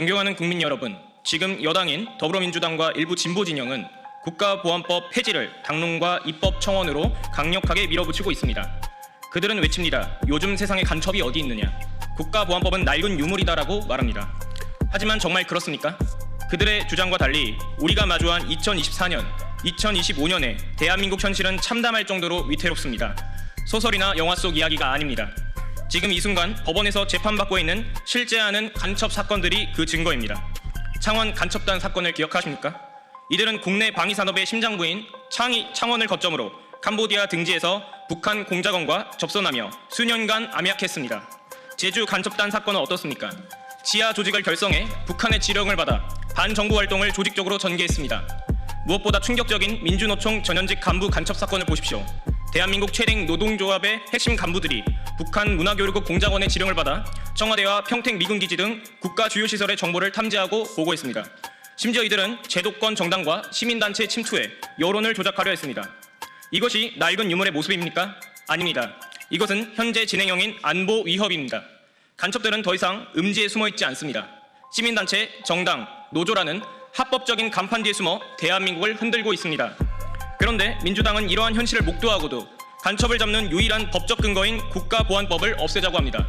존경하는 국민 여러분, 지금 여당인 더불어민주당과 일부 진보 진영은 국가보안법 폐지를 당론과 입법 청원으로 강력하게 밀어붙이고 있습니다. 그들은 외칩니다. 요즘 세상에 간첩이 어디 있느냐? 국가보안법은 낡은 유물이다라고 말합니다. 하지만 정말 그렇습니까? 그들의 주장과 달리 우리가 마주한 2024년, 2025년의 대한민국 현실은 참담할 정도로 위태롭습니다. 소설이나 영화 속 이야기가 아닙니다. 지금 이 순간 법원에서 재판받고 있는 실제하는 간첩 사건들이 그 증거입니다. 창원 간첩단 사건을 기억하십니까? 이들은 국내 방위 산업의 심장부인 창이 창원을 거점으로 캄보디아 등지에서 북한 공작원과 접선하며 수년간 암약했습니다. 제주 간첩단 사건은 어떻습니까? 지하 조직을 결성해 북한의 지령을 받아 반정부 활동을 조직적으로 전개했습니다. 무엇보다 충격적인 민주노총 전현직 간부 간첩 사건을 보십시오. 대한민국 최대 노동조합의 핵심 간부들이 북한 문화교육국 공작원의 지령을 받아 청와대와 평택 미군기지 등 국가 주요 시설의 정보를 탐지하고 보고했습니다. 심지어 이들은 제도권 정당과 시민단체 침투해 여론을 조작하려 했습니다. 이것이 낡은 유물의 모습입니까? 아닙니다. 이것은 현재 진행형인 안보 위협입니다. 간첩들은 더 이상 음지에 숨어 있지 않습니다. 시민단체, 정당, 노조라는 합법적인 간판 뒤에 숨어 대한민국을 흔들고 있습니다. 그런데 민주당은 이러한 현실을 목도하고도 간첩을 잡는 유일한 법적 근거인 국가보안법을 없애자고 합니다.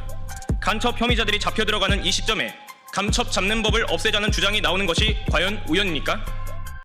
간첩 혐의자들이 잡혀 들어가는 이 시점에 감첩 잡는 법을 없애자는 주장이 나오는 것이 과연 우연입니까?